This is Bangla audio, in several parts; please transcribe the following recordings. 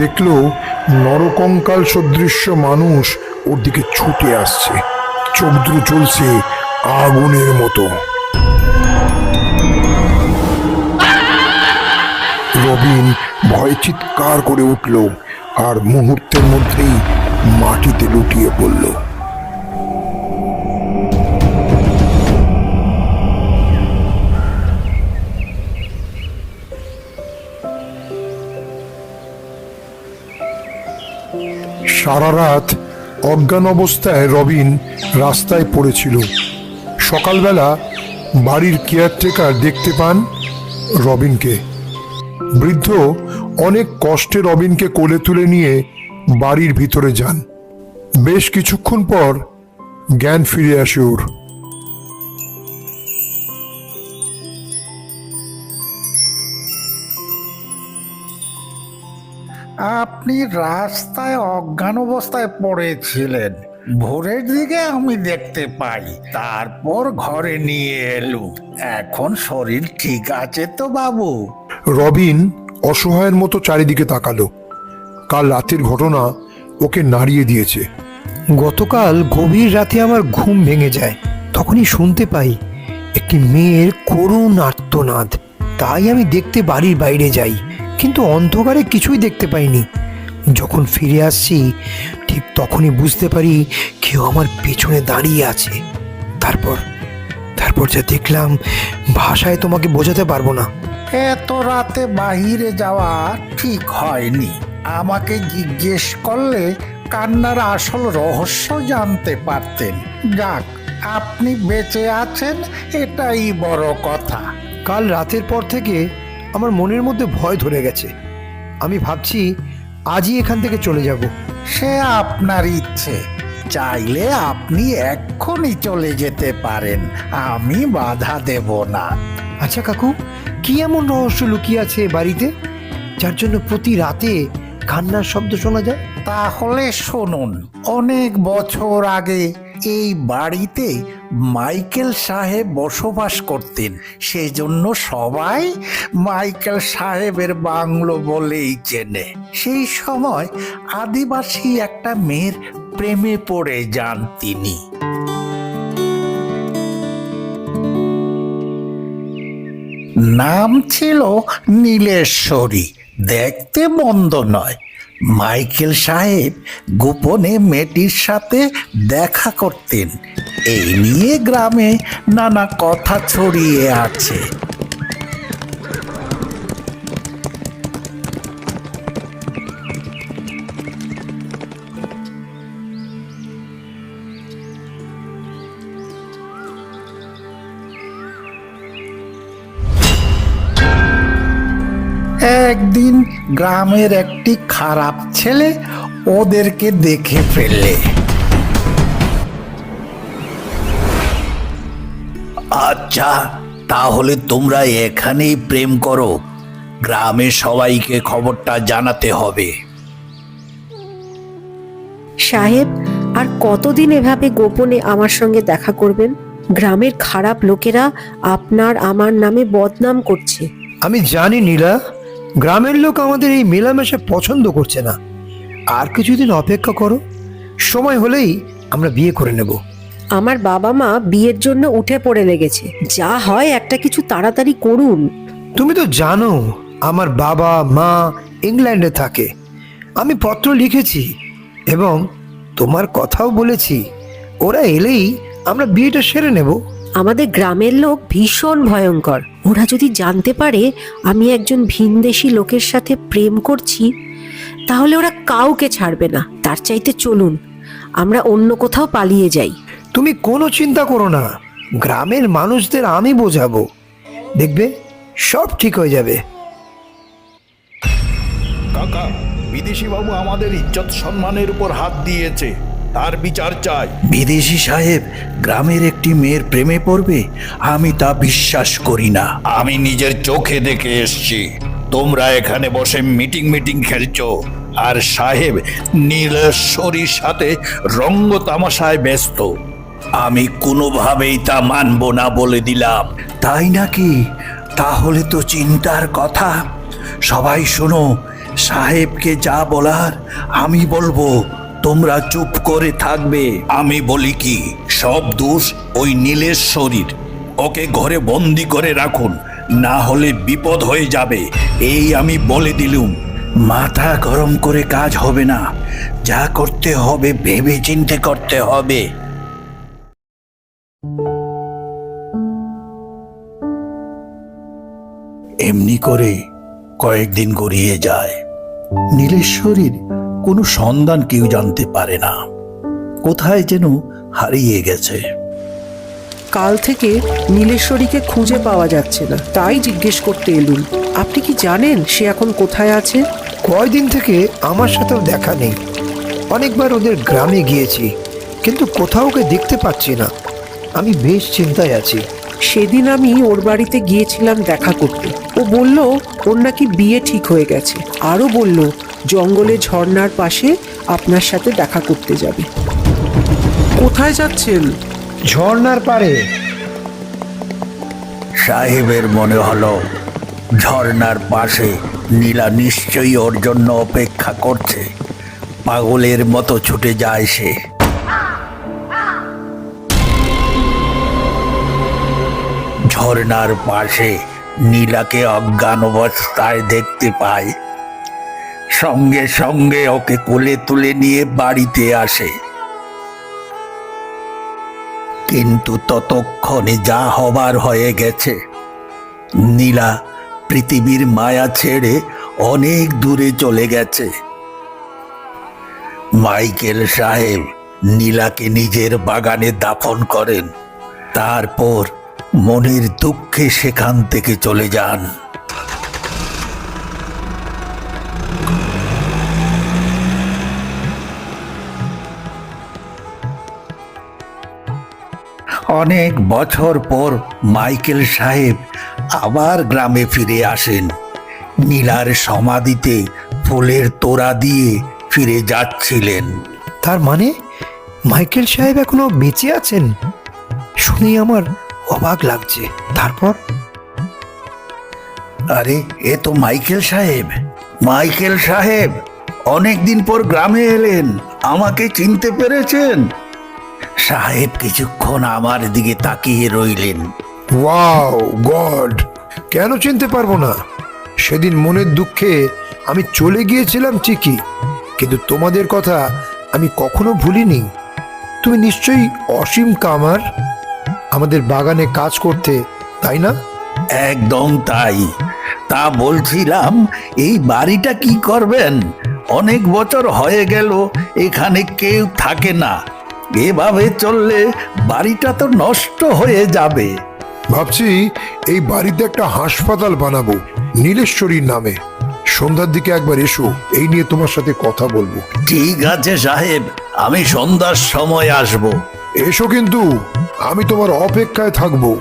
দেখল নরকঙ্কাল সদৃশ্য মানুষ ওর দিকে ছুটে আসছে। চোখ দ্রু চলছে আগুনের মতো। রবিন ভয় চিৎকার করে উঠল আর মুহূর্তের মধ্যেই মাটিতে লুটিয়ে পড়ল। সারা রাত অজ্ঞান অবস্থায় রবিন রাস্তায় পড়েছিল। সকালবেলা বাড়ির কেয়ারটেকার দেখতে পান রবিনকে। বৃদ্ধ অনেক কষ্টে রবিনকে কোলে তুলে নিয়ে বাড়ির ভিতরে যান। বেশ কিছুক্ষণ পর জ্ঞান ফিরে আসে ওর। আপনি রাস্তায় অজ্ঞান অবস্থায় পড়েছিলেন। ভোরের দিকে আমি দেখতে পাই তারপর ঘরে নিয়ে এলু। এখন শরীর ঠিক আছে তো বাবু? রবিন অসহায়ের মতো চারিদিকে তাকালো। কাল রাতের ঘটনা ওকে নাড়িয়ে দিয়েছে। গতকাল গভীর রাতে আমার ঘুম ভেঙে যায়। তখনই শুনতে পাই একটি মেয়ের করুণ আর্তনাদ। তাই আমি দেখতে বাড়ির বাইরে যাই। কিন্তু অন্ধকারে কিছুই দেখতে পাইনি। যখন ফিরে আসছি ঠিক তখনই বুঝতে পারি কেউ আমার পেছনে দাঁড়িয়ে আছে। তারপর তারপর যা দেখলাম ভাষায় তোমাকে বোঝাতে পারব না। এত রাতে বাহিরে যাওয়া ঠিক হয়নি। আমাকে জিজ্ঞেস করলে কান্নার আসল রহস্য জানতে পারতেন। যাক আপনি বেঁচে আছেন এটাই বড় কথা। কাল রাতের পর থেকে আমার মনের মধ্যে ভয় ধরে গেছে। আমি ভাবছি আজই এখান থেকে চলে যাব। সে আপনার ইচ্ছে। চাইলে আপনি এক্ষুনি চলে যেতে পারেন। আমি বাধা দেব না। আচ্ছা কাকু কি এমন রহস্য লুকিয়ে আছে বাড়িতে? যার জন্য প্রতি রাতে কান্নার শব্দ শোনা যায়? তাহলে শুনুন অনেক বছর আগে এই বাড়িতে মাইকেল সাহেব বসবাস করতেন। সেজন্য সবাই মাইকেল সাহেবের বাংলো বলেই চেনে। সেই সময় আদিবাসী একটা মেয়ের প্রেমে পড়ে যান তিনি। নাম ছিল নীলেশ্বরী। দেখতে মন্দ নয়। মাইকেল সাহেব গোপনে মেয়েটির সাথে দেখা করতেন। এই নিয়ে গ্রামে নানা কথা ছড়িয়ে আছে। একদিন গ্রামের একটি খারাপ ছেলে ওদেরকে দেখে ফেললে। আচ্ছা তাহলে তোমরা এখানেই প্রেম করো। গ্রামের সবাইকে খবরটা জানাতে হবে। সাহেব আর কতদিন এভাবে গোপনে আমার সঙ্গে দেখা করবেন? গ্রামের খারাপ লোকেরা আপনার আমার নামে বদনাম করছে। আমি জানি নীলা গ্রামের লোক আমাদের এই মেলামেশা পছন্দ করছে না। আর কিছুদিন অপেক্ষা করো সময় হলেই আমরা বিয়ে করে নেব। আমার বাবা মা বিয়ের জন্য উঠে পড়ে লেগেছে। যা হয় একটা কিছু তাড়াতাড়ি করুন। তুমি তো জানো আমার বাবা মা ইংল্যান্ডে থাকে। আমি পত্র লিখেছি এবং তোমার কথাও বলেছি। ওরা এলেই আমরা বিয়েটা সেরে নেব। আমাদের গ্রামের লোক ভীষণ ভয়ঙ্কর। ওরা যদি জানতে পারে আমি একজন ভিনদেশি লোকের সাথে প্রেম করছি তাহলে ওরা কাউকে ছাড়বে না। তার চাইতে চলুন আমরা অন্য কোথাও পালিয়ে যাই। তুমি কোনো চিন্তা করো না। গ্রামের মানুষদের আমি বোঝাবো। দেখবে সব ঠিক হয়ে যাবে। কাকা বিদেশি বাবু আমাদের ইজ্জত সম্মানের উপর হাত দিয়েছে। তার বিচার চাই। বিদেশি সাহেব গ্রামের একটি মেয়ের প্রেমে পড়বে আমি তা বিশ্বাস করি না। আমি নিজের চোখে দেখে এসছি। তোমরা এখানে বসে মিটিং মিটিং খেলছো। আর সাহেব নীলেশ্বরীর সাথে রঙ্গ তামাশায় ব্যস্ত। আমি কোনোভাবেই তা মানব না বলে দিলাম। তাই নাকি? তাহলে তো চিন্তার কথা। সবাই শোনো সাহেবকে যা বলার আমি বলব। তোমরা চুপ করে থাকবে। আমি বলি কি, সব দোষ ওই নীলের শরীর। ওকে ঘরে বন্দি করে রাখুন, না হলে বিপদ হয়ে যাবে। এই আমি বলে দিলুম, মাথা গরম করে কাজ হবে না। যা করতে হবে ভেবে চিন্তে করতে হবে। এমনি করে কয়েকদিন গড়িয়ে যায়। নীলেশ্বরীর কোনো সন্ধান কেউ জানতে পারে না। কোথায় যেন হারিয়ে গেছে। কাল থেকে নীলেশ্বরীকে খুঁজে পাওয়া যাচ্ছে না। তাই জিজ্ঞেস করতে এলুম আপনি কি জানেন সে এখন কোথায় আছে? কয়দিন থেকে আমার সাথেও দেখা নেই। অনেকবার ওদের গ্রামে গিয়েছি কিন্তু কোথাও ওকে দেখতে পাচ্ছি না। আমি বেশ চিন্তায় আছি। সেদিন আমি ওর বাড়িতে গিয়েছিলাম দেখা করতে। ও বলল ওর নাকি বিয়ে ঠিক হয়ে গেছে। আরও বলল জঙ্গলে ঝর্ণার পাশে আপনার সাথে দেখা করতে যাবে। কোথায় যাচ্ছেন? ঝর্নার পারে সাহেবের মনে হলো ঝর্ণার পাশে নীলা নিশ্চয়ই ওর জন্য অপেক্ষা করছে। পাগলের মতো ছুটে যায় সে। ঝর্ণার পাশে নীলাকে অজ্ঞান অবস্থায় দেখতে পায়। সঙ্গে সঙ্গে ওকে কোলে তুলে নিয়ে বাড়িতে আসে। কিন্তু ততক্ষণে যা হবার হয়ে গেছে, নীলা পৃথিবীর মায়া ছেড়ে অনেক দূরে চলে গেছে। মাইকেল সাহেব নীলাকে নিজের বাগানে দাফন করেন। তারপর মনের দুঃখে সেখান থেকে চলে যান। অনেক বছর পর মাইকেল সাহেব আবার গ্রামে ফিরে আসেন। নীলার সমাধিতে ফুলের তোড়া দিয়ে ফিরে যাচ্ছিলেন। তার মানে মাইকেল সাহেব এখনও বেঁচে আছেন? শুনে আমার অবাক লাগছে। তারপর? আরে, এ তো মাইকেল সাহেব। মাইকেল সাহেব অনেক দিন পর গ্রামে এলেন। আমাকে চিনতে পেরেছেন? সাহেব কিছুক্ষণ আমার দিকে তাকিয়ে রইলেন। Wow, God! কেন চিনতে পারব না? সেদিন মনের দুঃখে আমি চলে গিয়েছিলাম ঠিকই, কিন্তু তোমাদের কথা আমি কখনো ভুলিনি। তুমি নিশ্চয়ই অসীম কামার? আমাদের বাগানে কাজ করতে তাই না? একদম তাই। তা বলছিলাম এই বাড়িটা কি করবেন? অনেক বছর হয়ে গেল এখানে কেউ থাকে না। এভাবে চললে বাড়িটা তো নষ্ট হয়ে যাবে। ভাবছি এই বাড়িতে একটা হাসপাতাল বানাবো নীলেশ্বরীর নামে। সন্ধ্যার দিকে একবার এসো এই নিয়ে তোমার সাথে কথা বলব। ঠিক আছে সাহেব আমি সন্ধ্যার সময় আসব। এসো কিন্তু। আমি তোমার অপেক্ষায় থাকব।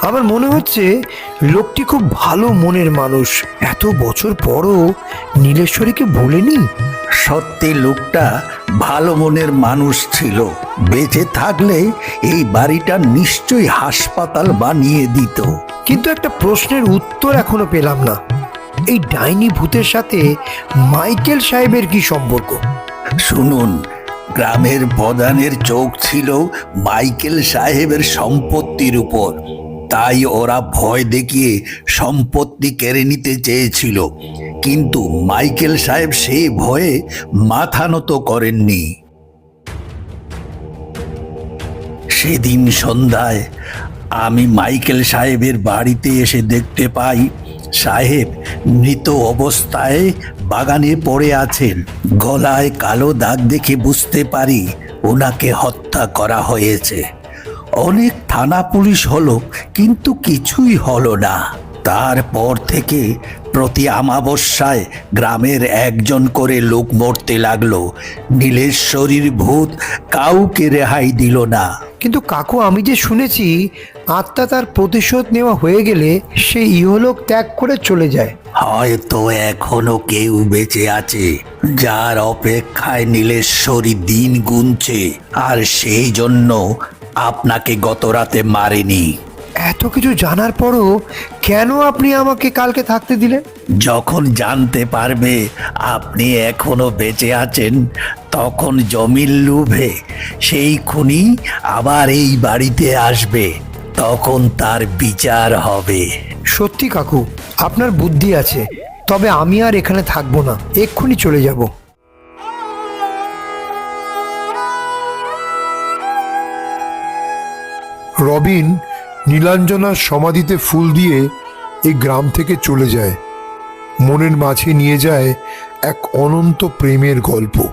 আমার মনে হচ্ছে লোকটি খুব ভালো মনের মানুষ। এত বছর পরও নীলেশ্বরীকে ভোলেনি? সত্যি লোকটা ভালো মনের মানুষ ছিল। বেঁচে থাকলে এই বাড়িটা নিশ্চয়ই হাসপাতাল বানিয়ে দিত। কিন্তু একটা প্রশ্নের উত্তর এখনও পেলাম না। এই ডাইনি ভূতের সাথে মাইকেল সাহেবের কি সম্পর্ক? শুনুন গ্রামের প্রধানের চোখ ছিল মাইকেল সাহেবের সম্পত্তির উপর। তাই ওরা ভয় দেখিয়ে সম্পত্তি কেড়ে নিতে চেয়েছিল। কিন্তু মাইকেল সাহেব সেই ভয়ে মাথা নত করেননি। সেদিন সন্ধ্যায় আমি মাইকেল সাহেবের বাড়িতে এসে দেখতে পাই, সাহেব মৃত অবস্থায় বাগানে পড়ে আছেন। গলায় কালো দাগ দেখে বুঝতে পারি ওনাকে হত্যা করা হয়েছে। অনেক থানা পুলিশ হলো, কিন্তু কিছুই হলো না। তারপর থেকে প্রতি আমাবস্যায় গ্রামের একজন করে লোক মরতে লাগল। নীলেশ্বরীর ভূত কাউকে রেহাই দিল না। কিন্তু কাকু আমি যে শুনেছি আত্মা তার প্রতিশোধ নেওয়া হয়ে গেলে সে ইহলোক ত্যাগ করে চলে যায়। হয়তো এখনও কেউ বেঁচে আছে যার অপেক্ষায় নীলেশ্বরী দিন গুনছে আর সেই জন্য আপনাকে গত রাতে মারেনি। এত কিছু জানার পরও কেন আপনি আমাকে কালকে থাকতে দিলেন? যখন জানতে পারবে আপনি এখনও বেঁচে আছেন তখন জমির লোভে সেই খুনি আবার এই বাড়িতে আসবে তখন তার বিচার হবে। সত্যি কাকু আপনার বুদ্ধি আছে তবে আমি আর এখানে থাকব না এক্ষুনি চলে যাব। রবিন নীলাঞ্জনার সমাধিতে ফুল দিয়ে এই গ্রাম থেকে চলে যায়। মনের মাঝে নিয়ে যায় এক অনন্ত প্রেমের গল্প।